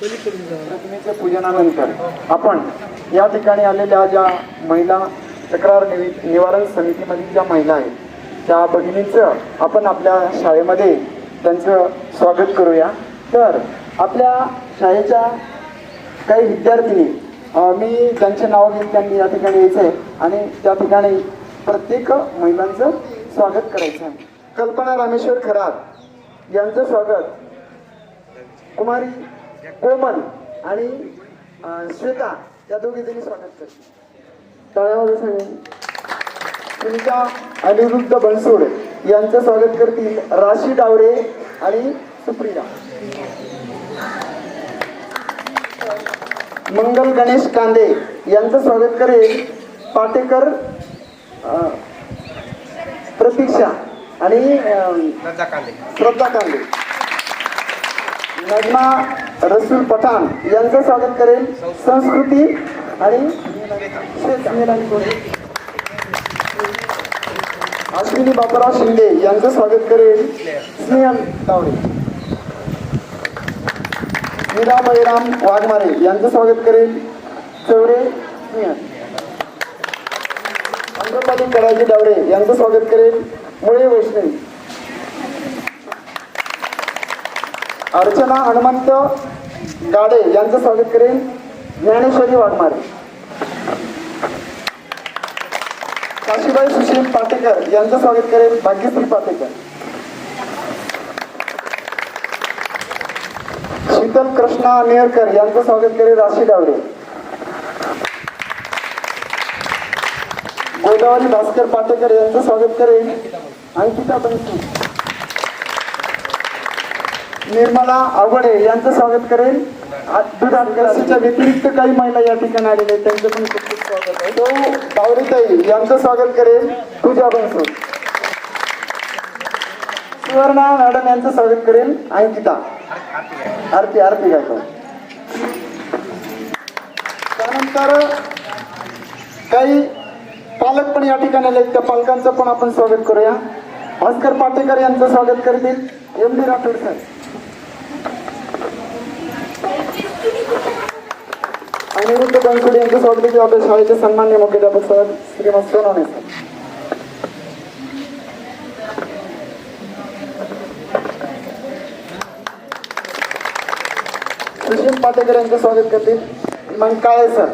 प्रतिमेच्या पूजनानंतर आपण या ठिकाणी आलेल्या ज्या महिला तक्रार निवारण समितीमधील ज्या महिला आहेत त्या भगिनींचं आपण आपल्या शाळेमध्ये त्यांचं स्वागत करूया. तर आपल्या शाळेच्या काही विद्यार्थिनी मी त्यांचे नाव घेऊन त्यांनी या ठिकाणी यायचं आहे आणि त्या ठिकाणी प्रत्येक महिलांचं स्वागत करायचं आहे कल्पना रामेश्वर खरात. यांचं स्वागत. कुमारी कोमल आणि श्वेता या दोघी त्यांनी स्वागत केलं. तळ्यामध्ये सुनीता अनिरुद्ध बनसोड यांचं स्वागत करतील राशी डावरे आणि सुप्रिया. मंगल गणेश कांदे यांचं स्वागत करेल पाटेकर प्रतीक्षा. आणि श्रद्धा कांदे नजमा रसूल पठाण यांचं स्वागत करेल. संस्कृती आणि. अश्विनी बापराव शिंदे यांचं स्वागत करेल. स्नेहल तावडे. मीरा बळीराम वाघमारे यांचं स्वागत करेल. चौरे आंध्रपाली कडाजी डावरे यांचं स्वागत करेल. मुळे वैष्णवी. अर्चना हनुमंत गाडे यांचं स्वागत करेन. ज्ञानेश्वरी वाघमारे. काशीबाई सुशील पाटेकर यांचं स्वागत करेन. भाग्यश्री पाटेकर. शीतल कृष्णा नेरकर यांचं स्वागत करेन राशी डावरे. गोदावरी भास्कर पाटेकर यांचं स्वागत करेन. अंकिता बनसू निर्मला आवडे यांचं स्वागत करेल. क्लासेसच्या व्यतिरिक्त काही महिला या ठिकाणी आलेल्या आहेत त्यांचं पण खूप खूप स्वागत आहे. तो बावरीताई यांचं स्वागत करेल. पूजा बनसोड सुवर्णा मॅडम यांचं स्वागत करेल. अंकिता. आरती आरती गायकवाड. त्यानंतर काही पालक पण या ठिकाणी आले. त्या पालकांचं पण आपण स्वागत करूया. भास्कर पाटेकर यांचं स्वागत करतील. M D Rathod sir Aniruddha Bansode यांचं स्वागत करतील आपल्या शाळेचे सन्मान्य मुख्याध्यापक सर श्रीमत सोनवणे सर. सुशील पाटेकर यांचं स्वागत करतील. मग काय सर?